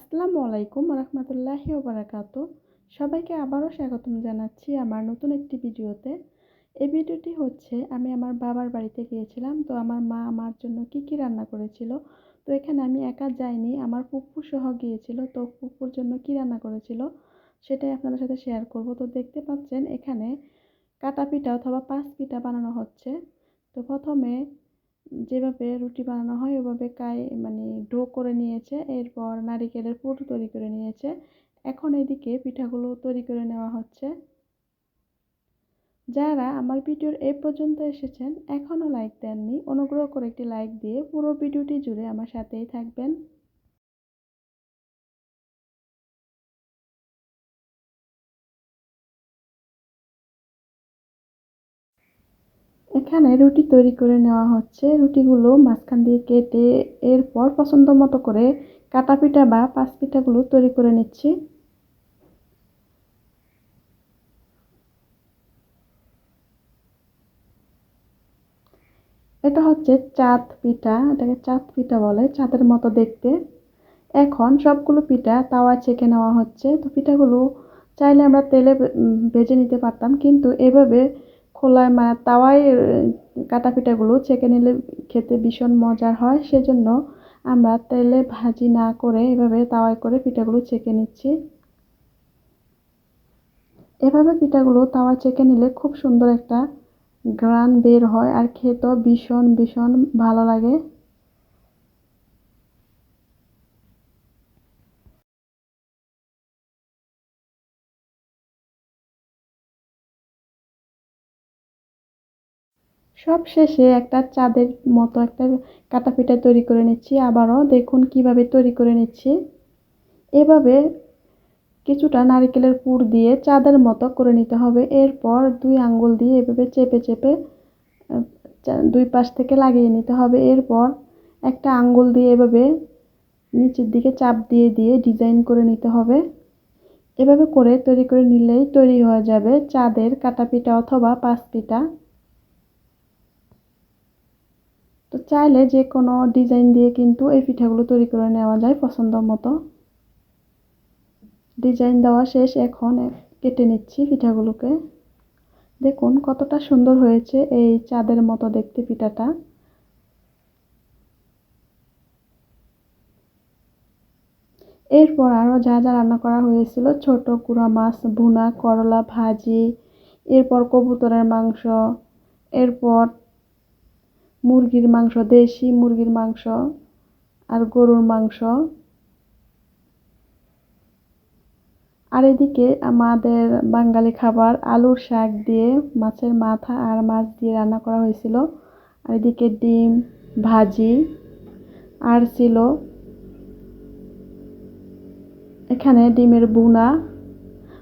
আসসালামু আলাইকুম রহমতুল্লাহি ওবরাকাত সবাইকে আবারও স্বাগতম জানাচ্ছি আমার নতুন একটি ভিডিওতে। এই ভিডিওটি হচ্ছে, আমি আমার বাবার বাড়িতে গিয়েছিলাম, তো আমার মা আমার জন্য কি কি রান্না করেছিল, তো এখানে আমি একা যাইনি, আমার পুপ্পু সহ গিয়েছিল, তো পুপ্পুর জন্য কি রান্না করেছিল সেটাই আপনাদের সাথে শেয়ার করব। তো দেখতে পাচ্ছেন, এখানে কাটা পিঠা অথবা পাঁচ পিঠা বানানো হচ্ছে। তো প্রথমে যেভাবে রুটি বানানো হয়, ওভাবে কাই মানে ডো করে নিয়েছে। এরপর নারিকেলের পুর তৈরি করে নিয়েছে। এখন এদিকে পিঠাগুলো তৈরি করে নেওয়া হচ্ছে। যারা আমার ভিডিওর এ পর্যন্ত এসেছেন, এখনও লাইক দেননি, অনুগ্রহ করে একটি লাইক দিয়ে পুরো ভিডিওটি জুড়ে আমার সাথেই থাকবেন। এখানে রুটি তৈরি করে নেওয়া হচ্ছে। রুটিগুলো মাঝখান দিয়ে কেটে এরপর পছন্দ মতো করে কাটা পিঠা বা পাঁচ পিঠাগুলো তৈরি করে নিচ্ছি। এটা হচ্ছে চাঁদ পিঠা, এটাকে চাঁদ পিঠা বলে চাঁদের মতো দেখতে। এখন সবগুলো পিঠা তাওয়া ছেঁকে নেওয়া হচ্ছে। তো পিঠাগুলো চাইলে আমরা তেলে ভেজে নিতে পারতাম, কিন্তু এভাবে খোলায় মানে তাওয়ায় কাটা পিঠাগুলো ছেঁকে নিলে খেতে ভীষণ মজার হয়। সেজন্য আমরা তেলে ভাজি না করে এভাবে তাওয়ায় করে পিঠাগুলো ছেঁকে নিচ্ছি। এভাবে পিঠাগুলো তাওয়া ছেঁকে নিলে খুব সুন্দর একটা গ্রান বের হয় আর খেতেও ভীষণ ভীষণ ভালো লাগে। সব শেষে একটা চাঁদের মতো একটা কাটা পিঠা তৈরি করে নিচ্ছি। আবারও দেখুন কীভাবে তৈরি করে নিচ্ছি। এভাবে কিছুটা নারিকেলের পুর দিয়ে চাঁদের মতো করে নিতে হবে। এরপর দুই আঙ্গুল দিয়ে এভাবে চেপে চেপে দুই পাশ থেকে লাগিয়ে নিতে হবে। এরপর একটা আঙ্গুল দিয়ে এভাবে নিচের দিকে চাপ দিয়ে দিয়ে ডিজাইন করে নিতে হবে। এভাবে করে তৈরি করে নিলেই তৈরি হয়ে যাবে চাঁদের কাটা পিঠা অথবা পাঁচ পিঠা তো চাইলে যে কোনো ডিজাইন দিয়ে কিন্তু এই পিঠাগুলো তৈরি করে নেওয়া যায় পছন্দ মতো। ডিজাইন দেওয়া শেষ, এখন কেটে নিচ্ছি পিঠাগুলোকে। দেখুন কতটা সুন্দর হয়েছে এই চাঁদের মতো দেখতে পিঠাটা। এরপর আরও যা যা রান্না করা হয়েছিল, ছোট কুড়া মাছ, ভুনা, করলা, ভাজি, এরপর কবুতরের মাংস, এরপর মুরগির মাংস, দেশি মুরগির মাংস আর গরুর মাংস। আর এদিকে আমাদের বাঙালি খাবার, আলুর শাক দিয়ে, মাছের মাথা আর মাছ দিয়ে রান্না করা হয়েছিল। আর এদিকে ডিম, ভাজি আর ছিল এখানে ডিমের বুনা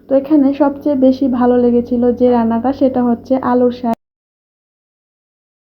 তো এখানে সবচেয়ে বেশি ভালো লেগেছিল যে রান্নাটা, সেটা হচ্ছে আলুর শাক।